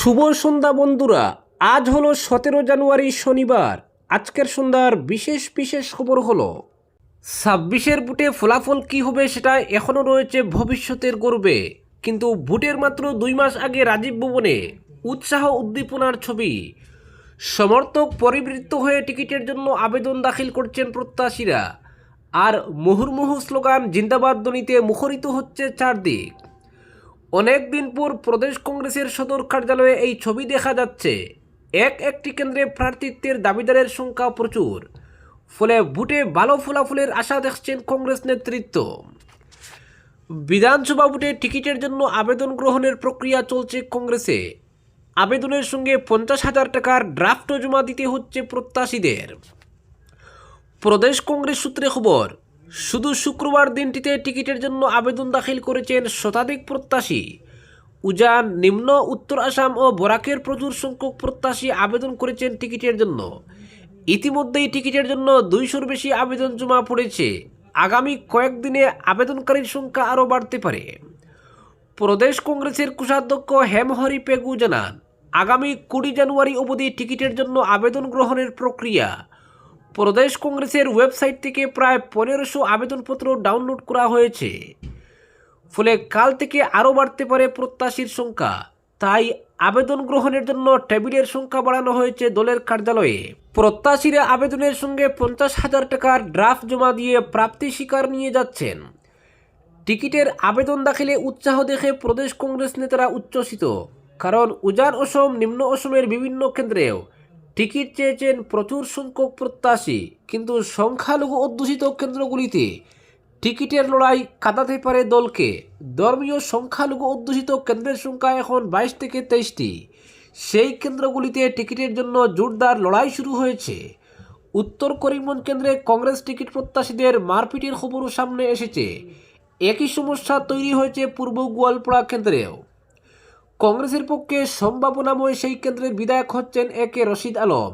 শুভ সন্ধ্যা বন্ধুরা। আজ হলো সতেরো জানুয়ারি শনিবার। আজকের সন্ধ্যার বিশেষ বিশেষ খবর হলো, ছাব্বিশের বুটে ফলাফল কি হবে সেটা এখনও রয়েছে ভবিষ্যতের গর্বে। কিন্তু ভোটের মাত্র দুই মাস আগে রাজীব ভবনে উৎসাহ উদ্দীপনার ছবি। সমর্থক পরিবৃত্ত হয়ে টিকিটের জন্য আবেদন দাখিল করছেন প্রত্যাশীরা। আর মুহুর্মুহু স্লোগান, জিন্দাবাদ ধ্বনিতে মুখরিত হচ্ছে চারদিক। অনেক দিন পর প্রদেশ কংগ্রেসের সদর কার্যালয়ে এই ছবি দেখা যাচ্ছে। এক একটি কেন্দ্রে প্রার্থিত্বের দাবিদারের সংখ্যা প্রচুর। ফলে ভোটে ভালো ফলাফলের আশা দেখছেন কংগ্রেস নেতৃত্ব। বিধানসভা ভোটে টিকিটের জন্য আবেদন গ্রহণের প্রক্রিয়া চলছে কংগ্রেসে। আবেদনের সঙ্গে পঞ্চাশ হাজার টাকার ড্রাফটও জমা দিতে হচ্ছে প্রত্যাশীদের। প্রদেশ কংগ্রেস সূত্রে খবর শুধু শুক্রবার দিনটিতে টিকিটের জন্য আবেদন দাখিল করেছেন শতাধিক প্রত্যাশী। উজান, নিম্ন, উত্তর আসাম ও বরাকের প্রচুর সংখ্যক প্রত্যাশী আবেদন করেছেন টিকিটের জন্য। ইতিমধ্যেই টিকিটের জন্য দুইশোর বেশি আবেদন জমা পড়েছে। আগামী কয়েকদিনে আবেদনকারীর সংখ্যা আরও বাড়তে পারে। প্রদেশ কংগ্রেসের কোষাধ্যক্ষ হেমহরি পেগু জানান, আগামী কুড়ি জানুয়ারি অবধি টিকিটের জন্য আবেদন গ্রহণের প্রক্রিয়া প্রদেশ কংগ্রেসের ওয়েবসাইট থেকে প্রায় পনেরোশো আবেদনপত্র ডাউনলোড করা হয়েছে। ফলে কাল থেকে আরও বাড়তে পারে প্রত্যাশীর সংখ্যা। তাই আবেদন গ্রহণের জন্য টেবিলের সংখ্যা বাড়ানো হয়েছে দলের কার্যালয়ে। প্রত্যাশীরা আবেদনের সঙ্গে পঞ্চাশ হাজার টাকার ড্রাফট জমা দিয়ে প্রাপ্তি স্বীকার নিয়ে যাচ্ছেন। টিকিটের আবেদন দাখিলে উৎসাহ দেখে প্রদেশ কংগ্রেস নেতারা উচ্ছ্বসিত। কারণ উজান অসম, নিম্ন অসমের বিভিন্ন কেন্দ্রেও টিকিট চেয়েছেন প্রচুর সংখ্যক প্রত্যাশী, কিন্তু সংখ্যালঘু অধ্যুষিত কেন্দ্রগুলিতে টিকিটের লড়াই কাটাতে পারে দলকে। ধর্মীয় সংখ্যালঘু অধ্যুষিত কেন্দ্রের সংখ্যা এখন বাইশ থেকে তেইশটি। সেই কেন্দ্রগুলিতে টিকিটের জন্য জোরদার লড়াই শুরু হয়েছে। উত্তর করিমগঞ্জ কেন্দ্রে কংগ্রেস টিকিট প্রত্যাশীদের মারপিটের খবরও সামনে এসেছে। একই সমস্যা তৈরি হয়েছে পূর্ব গোয়ালপাড়া কেন্দ্রেও। কংগ্রেসের পক্ষে সম্ভাবনাময় সেই কেন্দ্রের বিধায়ক হচ্ছেন এ কে রশিদ আলম।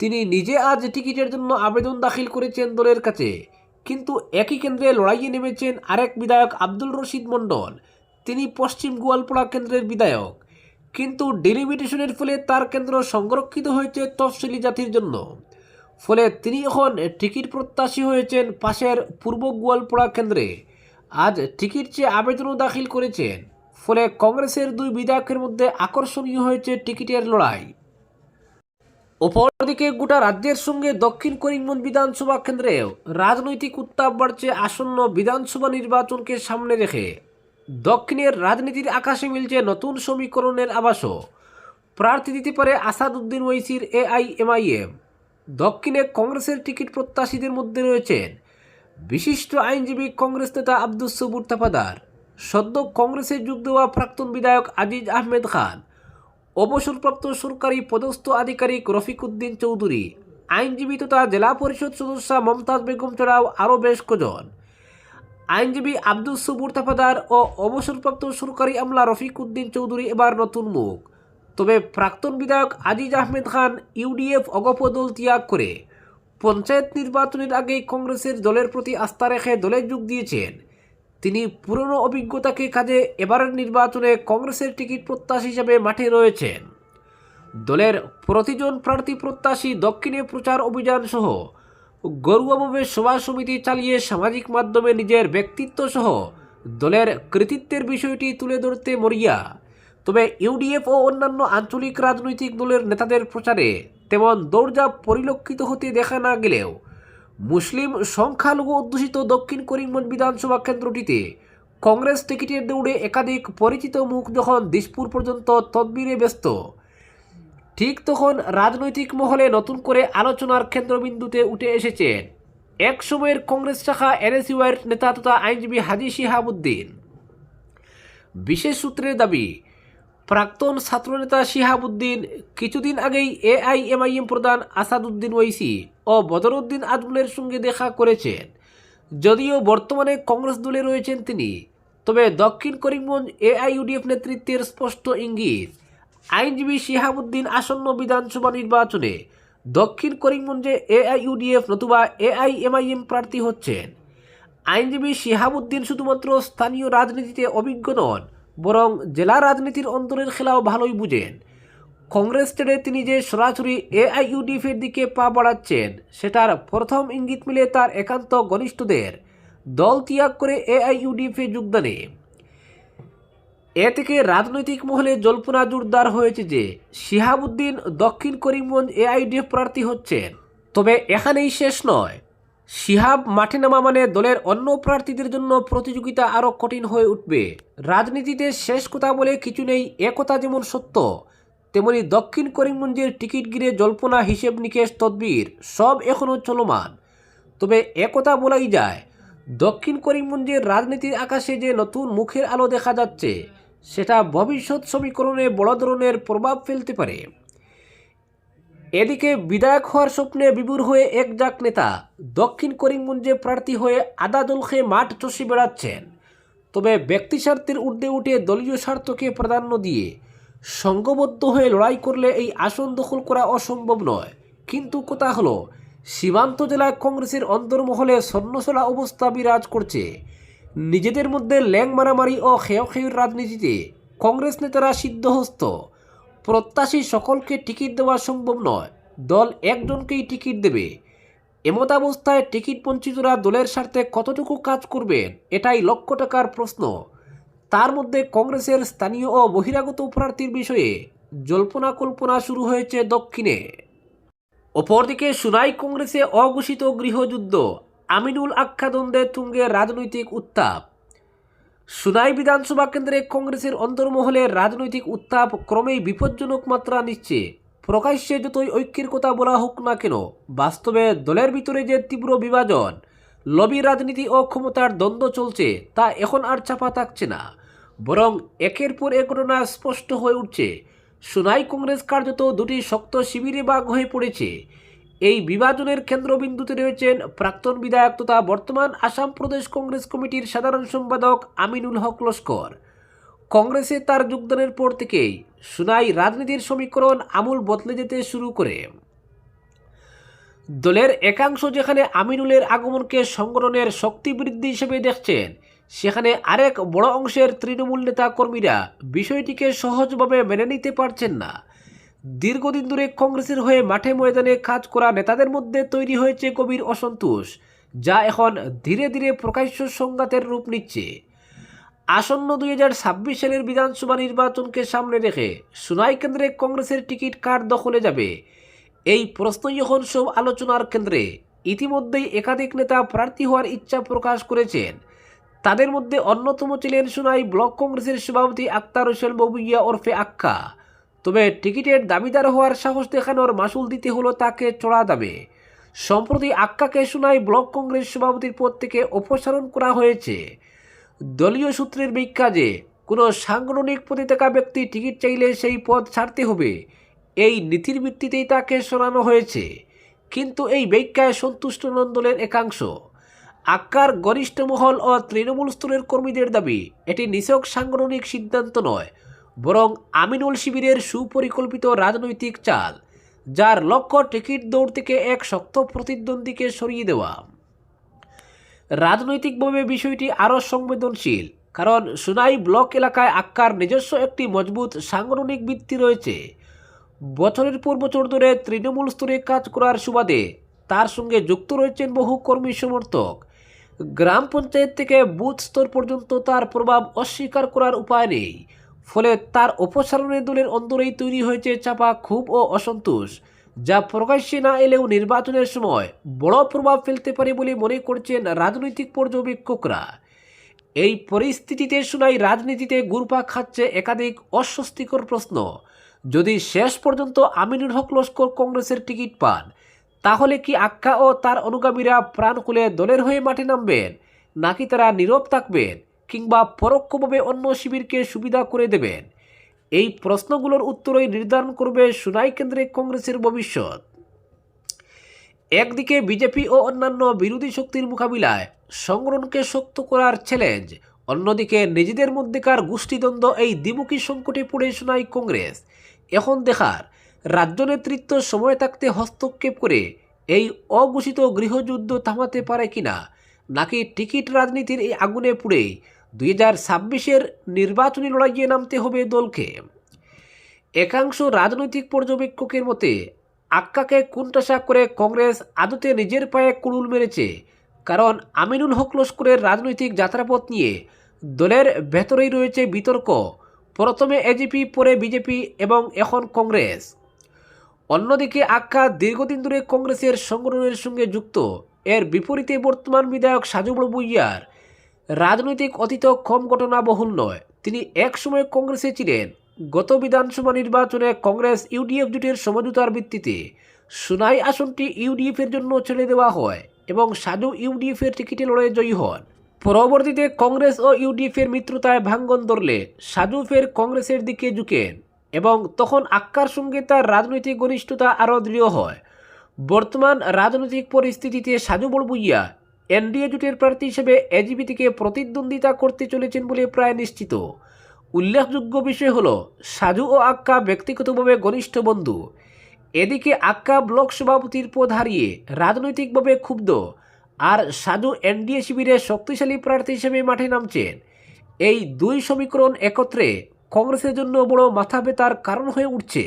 তিনি নিজে আজ টিকিটের জন্য আবেদন দাখিল করেছেন দলের কাছে। কিন্তু একই কেন্দ্রে লড়াইয়ে নেমেছেন আরেক বিধায়ক আব্দুল রশিদ মণ্ডল। তিনি পশ্চিম গোয়ালপাড়া কেন্দ্রের বিধায়ক। কিন্তু ডেলিমিটেশনের ফলে তার কেন্দ্র সংরক্ষিত হয়েছে তফসিলি জাতির জন্য। ফলে তিনি এখন টিকিট প্রত্যাশী হয়েছেন পাশের পূর্ব গোয়ালপাড়া কেন্দ্রে। আজ টিকিট চেয়ে আবেদনও দাখিল করেছেন। ফলে কংগ্রেসের দুই বিধায়কের মধ্যে আকর্ষণীয় হয়েছে টিকিটের লড়াই। অপরদিকে গোটা রাজ্যের সঙ্গে দক্ষিণ করিমগঞ্জ বিধানসভা কেন্দ্রেও রাজনৈতিক উত্তাপ বাড়ছে আসন্ন বিধানসভা নির্বাচনকে সামনে রেখে। দক্ষিণের রাজনীতির আকাশে মিলছে নতুন সমীকরণের আবাসও। প্রার্থী দিতে পারে আসাদুদ্দিন ওইসির এআইএমআইএম দক্ষিণে কংগ্রেসের টিকিট প্রত্যাশীদের মধ্যে রয়েছেন বিশিষ্ট আইনজীবী কংগ্রেস নেতা আব্দুস সবুর তাফাদার। সদ্য কংগ্রেসে যোগ দেওয়া প্রাক্তন বিধায়ক আজিজ আহমেদ খান, অবসরপ্রাপ্ত সরকারি পদস্থ আধিকারিক রফিকুদ্দিন চৌধুরী, আইনজীবী তথা জেলা পরিষদ সদস্যা মমতাজ বেগম ছাড়াও আরও বেশ কজন। আইনজীবী আব্দুল সবুর তাফাদার ও অবসরপ্রাপ্ত সরকারি আমলা রফিকুদ্দিন চৌধুরী এবার নতুন মুখ। তবে প্রাক্তন বিধায়ক আজিজ আহমেদ খান ইউডিএফ অগপদল ত্যাগ করে পঞ্চায়েত নির্বাচনের আগে কংগ্রেসের দলের প্রতি আস্থা রেখে দলে যোগ দিয়েছেন। তিনি পুরনো অভিজ্ঞতাকে কাজে এবারের নির্বাচনে কংগ্রেসের টিকিট প্রত্যাশী হিসেবে মাঠে রয়েছেন। দলের প্রতিজন প্রার্থী প্রত্যাশী দক্ষিণে প্রচার অভিযান সহ গরুয়াভাবে সভা সমিতি চালিয়ে সামাজিক মাধ্যমে নিজের ব্যক্তিত্ব সহ দলের কৃতিত্বের বিষয়টি তুলে ধরতে মরিয়া। তবে ইউডিএফ ও অন্যান্য আঞ্চলিক রাজনৈতিক দলের নেতাদের প্রচারে তেমন দৌড়ঝাঁপ পরিলক্ষিত হতে দেখা না গেলেও মুসলিম সংখ্যালঘু অধ্যুষিত দক্ষিণ করিমগঞ্জ বিধানসভা কেন্দ্রটিতে কংগ্রেস টিকিটের দৌড়ে একাধিক পরিচিত মুখ যখন দিসপুর পর্যন্ত তদবিরে ব্যস্ত, ঠিক তখন রাজনৈতিক মহলে নতুন করে আলোচনার কেন্দ্রবিন্দুতে উঠে এসেছেন এক সময়ের কংগ্রেস শাখা এনএসইউয়ের নেতা তথা আইনজীবী হাজি শিহাবুদ্দিন। বিশেষ সূত্রের দাবি প্রাক্তন ছাত্রনেতা শিহাবুদ্দিন কিছুদিন আগেই এআইএমআইএম প্রধান আসাদুদ্দিন ওইসি ও বদরুদ্দিন আজমলের সঙ্গে দেখা করেছেন। যদিও বর্তমানে কংগ্রেস দলে রয়েছেন তিনি, তবে দক্ষিণ করিমগঞ্জ এআইইউডিএফ নেতৃত্বের স্পষ্ট ইঙ্গিত, আইনজীবী শিহাবুদ্দিন আসন্ন বিধানসভা নির্বাচনে দক্ষিণ করিমগঞ্জে এআইইউডিএফ নতুবা এআইএমআইএম প্রার্থী হচ্ছেন। আইনজীবী শিহাবুদ্দিন শুধুমাত্র স্থানীয় রাজনীতিতে অভিজ্ঞ নন বরং জেলা রাজনীতির অন্তরের খেলাও ভালোই বুঝেন। কংগ্রেস ছেড়ে তিনি যে সরাসরি এআইইউডিএফের দিকে পা বাড়াচ্ছেন, সেটার প্রথম ইঙ্গিত মিলে তার একান্ত ঘনিষ্ঠদের দল ত্যাগ করে এআইইউডিএফে যোগদানে। এ থেকে রাজনৈতিক মহলে জল্পনা জোরদার হয়েছে যে শিহাবুদ্দিন দক্ষিণ করিমগঞ্জ এআইডিএফ প্রার্থী হচ্ছেন। তবে এখানেই শেষ নয়। শিহাব মাঠে নামা মানে দলের অন্য প্রার্থীদের জন্য প্রতিযোগিতা আরও কঠিন হয়ে উঠবে। রাজনীতিতে শেষ কথা বলে কিছু নেই, একথা যেমন সত্য, তেমনি দক্ষিণ করিমগঞ্জের টিকিট গিরে জল্পনা, হিসেব নিকেশ, তদবির, সব এখনও চলমান। তবে একথা বলাই যায়, দক্ষিণ করিমগঞ্জের রাজনীতির আকাশে যে নতুন মুখের আলো দেখা যাচ্ছে, সেটা ভবিষ্যৎ সমীকরণে বড় ধরনের প্রভাব ফেলতে পারে। এদিকে বিধায়ক হওয়ার স্বপ্নে বিভোর হয়ে এক জাক নেতা দক্ষিণ করিমগঞ্জে প্রার্থী হয়ে আদা খেয়ে মাঠ চষে বেড়াচ্ছেন। তবে ব্যক্তি স্বার্থের ঊর্ধ্বে উঠে দলীয় স্বার্থকে প্রাধান্য দিয়ে সংঘবদ্ধ হয়ে লড়াই করলে এই আসন দখল করা অসম্ভব নয়। কিন্তু কথা হলো, সীমান্ত জেলায় কংগ্রেসের অন্তর্মহলে স্বর্ণশোলা অবস্থা বিরাজ করছে। নিজেদের মধ্যে ল্যাং মারামারি ও খেয়ক্ষেয়র রাজনীতিতে কংগ্রেস নেতারা সিদ্ধহস্ত। প্রত্যাশী সকলকে টিকিট দেওয়া সম্ভব নয়। দল একজনকেই টিকিট দেবে। এমতাবস্থায় টিকিট বঞ্চিতরা দলের স্বার্থে কতটুকু কাজ করবেন, এটাই লক্ষ টাকার প্রশ্ন। তার মধ্যে কংগ্রেসের স্থানীয় ও বহিরাগত প্রার্থীর বিষয়ে জল্পনা কল্পনা শুরু হয়েছে দক্ষিণে। অপরদিকে সুনাই কংগ্রেসে অঘোষিত গৃহযুদ্ধ, আমিনুল আখ্যা দ্বন্দ্বে তুঙ্গে রাজনৈতিক উত্তাপ। সুনাই বিধানসভা কেন্দ্রে কংগ্রেসের অন্তর্মহলে রাজনৈতিক উত্তাপ ক্রমেই বিপজ্জনক মাত্রা নিচ্ছে। প্রকাশ্যে যতই ঐক্যের কথা বলা হোক না কেন, বাস্তবে দলের ভিতরে যে তীব্র বিভাজন, লবি রাজনীতি ও ক্ষমতার দ্বন্দ্ব চলছে, তা এখন আর চাপা থাকছে না। বরং একের পর এক ঘটনা স্পষ্ট হয়ে উঠছে। সুনাই কংগ্রেস কার্যত দুটি শক্ত শিবিরে বাঘ হয়ে পড়েছে। এই বিভাজনের কেন্দ্রবিন্দুতে রয়েছেন প্রাক্তন বিধায়ক তথা বর্তমান আসাম প্রদেশ কংগ্রেস কমিটির সাধারণ সম্পাদক আমিনুল হক লস্কর। কংগ্রেসে তার যোগদানের পর থেকেই সুনাই রাজনীতির সমীকরণ আমূল বদলে যেতে শুরু করে। দলের একাংশ যেখানে আমিনুলের আগমনকে সংগঠনের শক্তি বৃদ্ধি হিসেবে দেখছেন, সেখানে আরেক বড় অংশের তৃণমূল নেতা কর্মীরা বিষয়টিকে সহজভাবে মেনে নিতে পারছেন না। দীর্ঘদিন ধরে কংগ্রেসের হয়ে মাঠে ময়দানে কাজ করা নেতাদের মধ্যে তৈরি হয়েছে গভীর অসন্তোষ, যা এখন ধীরে ধীরে প্রকাশ্য সংঘাতের রূপ নিচ্ছে। আসন্ন দুই হাজার ছাব্বিশ সালের বিধানসভা নির্বাচনকে সামনে রেখে সুনাই কেন্দ্রে কংগ্রেসের টিকিট কার দখলে যাবে, এই প্রশ্নই এখন সব আলোচনার কেন্দ্রে। ইতিমধ্যেই একাধিক নেতা প্রার্থী হওয়ার ইচ্ছা প্রকাশ করেছেন। তাদের মধ্যে অন্যতম ছিলেন সুনাই ব্লক কংগ্রেসের সভাপতি আক্তার হোসেন ববুইয়া ওরফে আক্কা। তবে টিকিটের দাবিদার হওয়ার সাহস দেখানোর মাসুল দিতে হলো তাকে চড়া দামে। সম্প্রতি আক্কাকে সুনাই ব্লক কংগ্রেস সভাপতির পদ থেকে অপসারণ করা হয়েছে। দলীয় সূত্রের ব্যাখ্যা যে, কোনো সাংগঠনিক পদে থাকা ব্যক্তি টিকিট চাইলে সেই পদ ছাড়তে হবে, এই নীতির ভিত্তিতেই তাকে সরানো হয়েছে। কিন্তু এই ব্যাখ্যায় সন্তুষ্ট নন দলের একাংশ। আক্কার গরিষ্ঠ মহল ও তৃণমূল স্তরের কর্মীদের দাবি, এটি নিছক সাংগঠনিক সিদ্ধান্ত নয় বরং আমিনুল শিবিরের সুপরিকল্পিত রাজনৈতিক চাল, যার লক্ষ্য টিকিট দৌড় থেকে এক শক্ত প্রতিদ্বন্দ্বীকে সরিয়ে দেওয়া। রাজনৈতিকভাবে বিষয়টি আরও সংবেদনশীল, কারণ সুনাই ব্লক এলাকায় আক্কার নিজস্ব একটি মজবুত সাংগঠনিক ভিত্তি রয়েছে। বছরের পর বছর ধরে তৃণমূল স্তরে কাজ করার সুবাদে তার সঙ্গে যুক্ত রয়েছেন বহু কর্মী সমর্থক। গ্রাম পঞ্চায়েত থেকে বুথ স্তর পর্যন্ত তার প্রভাব অস্বীকার করার উপায় নেই। ফলে তার অপসারণে দলের অন্তরেই তৈরি হয়েছে চাপা ক্ষোভ ও অসন্তোষ, যা প্রকাশ্যে না এলেও নির্বাচনের সময় বড় প্রভাব ফেলতে পারে বলে মনে করছেন রাজনৈতিক পর্যবেক্ষকরা। এই পরিস্থিতিতে শোনাই রাজনীতিতে গুরপা খাচ্ছে একাধিক অস্বস্তিকর প্রশ্ন। যদি শেষ পর্যন্ত আমিনুল হক লস্কর কংগ্রেসের টিকিট পান, তাহলে কি আক্কা ও তার অনুগামীরা প্রাণ খুলে দলের হয়ে মাঠে নামবেন, নাকি তারা নীরব থাকবেন? কিংবা পরোক্ষভাবে অন্য শিবিরকে সুবিধা করে দেবেন? এই প্রশ্নগুলোর উত্তরই নির্ধারণ করবে সুনাই কেন্দ্রে কংগ্রেসের ভবিষ্যৎ। একদিকে বিজেপি ও অন্যান্য বিরোধী শক্তির মোকাবিলায় সংগঠনকে শক্ত করার চ্যালেঞ্জ অন্যদিকে নিজেদের মধ্যেকার গোষ্ঠীদ্বন্দ্ব এই দ্বিমুখী সংকটে পড়ে শোনায় কংগ্রেস। এখন দেখার, রাজ্য নেতৃত্ব সময় থাকতে হস্তক্ষেপ করে এই অঘোষিত গৃহযুদ্ধ থামাতে পারে কিনা, নাকি টিকিট রাজনীতির এই আগুনে পুড়ে দুই হাজার ছাব্বিশের নির্বাচনী লড়াইয়ে নামতে হবে দলকে। একাংশ রাজনৈতিক পর্যবেক্ষকের মতে, আক্কাকে কুণ্ঠাসা করে কংগ্রেস আদতে নিজের পায়ে কুড়ুল মেরেছে, কারণ আমিনুল হক লস্করের রাজনৈতিক যাত্রাপথ নিয়ে দলের ভেতরেই রয়েছে বিতর্ক। প্রথমে এজিপি পরে বিজেপি এবং এখন কংগ্রেস। অন্যদিকে আক্কা দীর্ঘদিন ধরে কংগ্রেসের সংগঠনের সঙ্গে যুক্ত। এর বিপরীতে বর্তমান বিধায়ক সাজু বড় রাজনৈতিক অতীত কম ঘটনাবহুল নয়। তিনি একসময় কংগ্রেসে ছিলেন। গত বিধানসভা নির্বাচনে কংগ্রেস ইউডিএফ জোটের সমঝোতার ভিত্তিতে সুনাই আসনটি ইউডিএফের জন্য ছেড়ে দেওয়া হয় এবং সাজু ইউডিএফের টিকিটে লড়ে জয়ী হন। পরবর্তীতে কংগ্রেস ও ইউডিএফের মিত্রতায় ভাঙ্গন ধরলে সাজু ফের কংগ্রেসের দিকে ঝুঁকেন এবং তখন আক্কার সঙ্গে তার রাজনৈতিক ঘনিষ্ঠতা আরও দৃঢ় হয়। বর্তমান রাজনৈতিক পরিস্থিতিতে সাজু বড়বুইয়া এনডিএ জোটের প্রার্থী হিসেবে এজিপি থেকে প্রতিদ্বন্দ্বিতা করতে চলেছেন বলে প্রায় নিশ্চিত। উল্লেখযোগ্য বিষয় হলো, সাজু ও আক্কা ব্যক্তিগতভাবে ঘনিষ্ঠ বন্ধু। এদিকে আক্কা ব্লক সভাপতির পদ হারিয়ে রাজনৈতিকভাবে ক্ষুব্ধ। আর সাজু এনডিএ শিবিরে শক্তিশালী প্রার্থী হিসেবে মাঠে নামছেন। এই দুই সমীকরণ একত্রে কংগ্রেসের জন্য বড় মাথা ব্যথার কারণ হয়ে উঠছে।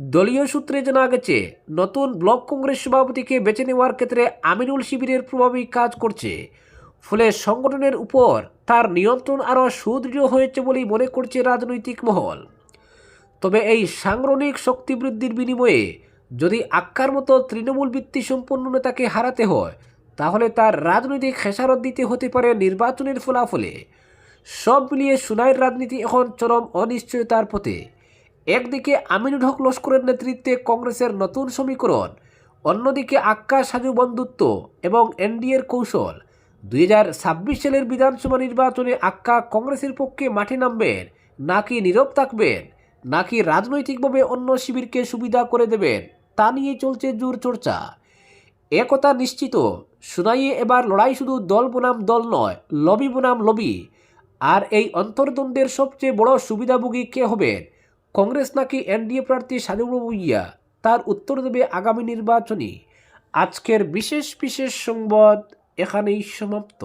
দলীয় সূত্রে জানা গেছে, নতুন ব্লক কংগ্রেস সভাপতিকে বেছে নেওয়ার ক্ষেত্রে আমিনুল শিবিরের প্রভাবই কাজ করছে। ফলে সংগঠনের উপর তার নিয়ন্ত্রণ আরও সুদৃঢ় হয়েছে বলেই মনে করছে রাজনৈতিক মহল। তবে এই সাংগঠনিক শক্তি বৃদ্ধির বিনিময়ে যদি আক্কার মতো তৃণমূল ভিত্তি সম্পন্ন নেতাকে হারাতে হয়, তাহলে তার রাজনৈতিক খেসারত দিতে হতে পারে নির্বাচনের ফলাফলে। সব মিলিয়ে সুনাইয়ের রাজনীতি এখন চরম অনিশ্চয়তার পথে। একদিকে আমিনুল হক লস্করের নেতৃত্বে কংগ্রেসের নতুন সমীকরণ, অন্যদিকে আক্কা সাজু বন্ধুত্ব এবং এনডিএর কৌশল। দুই হাজার ছাব্বিশ সালের বিধানসভা নির্বাচনে আক্কা কংগ্রেসের পক্ষে মাঠে নামবেন, নাকি নীরব থাকবেন, নাকি রাজনৈতিকভাবে অন্য শিবিরকে সুবিধা করে দেবেন, তা নিয়ে চলছে জোর চর্চা। একথা নিশ্চিত, সুনাইয়ে এবার লড়াই শুধু দল বনাম দল নয়, লবি বনাম লবি। আর এই অন্তর্দ্বন্দ্বের সবচেয়ে বড় সুবিধাভোগী কে হবেন? কংগ্রেস নাকি এনডিএ প্রার্থী সাজুবাবু ইয়া? তার উত্তর দেবে আগামী নির্বাচনী। আজকের বিশেষ বিশেষ সংবাদ এখানেই সমাপ্ত।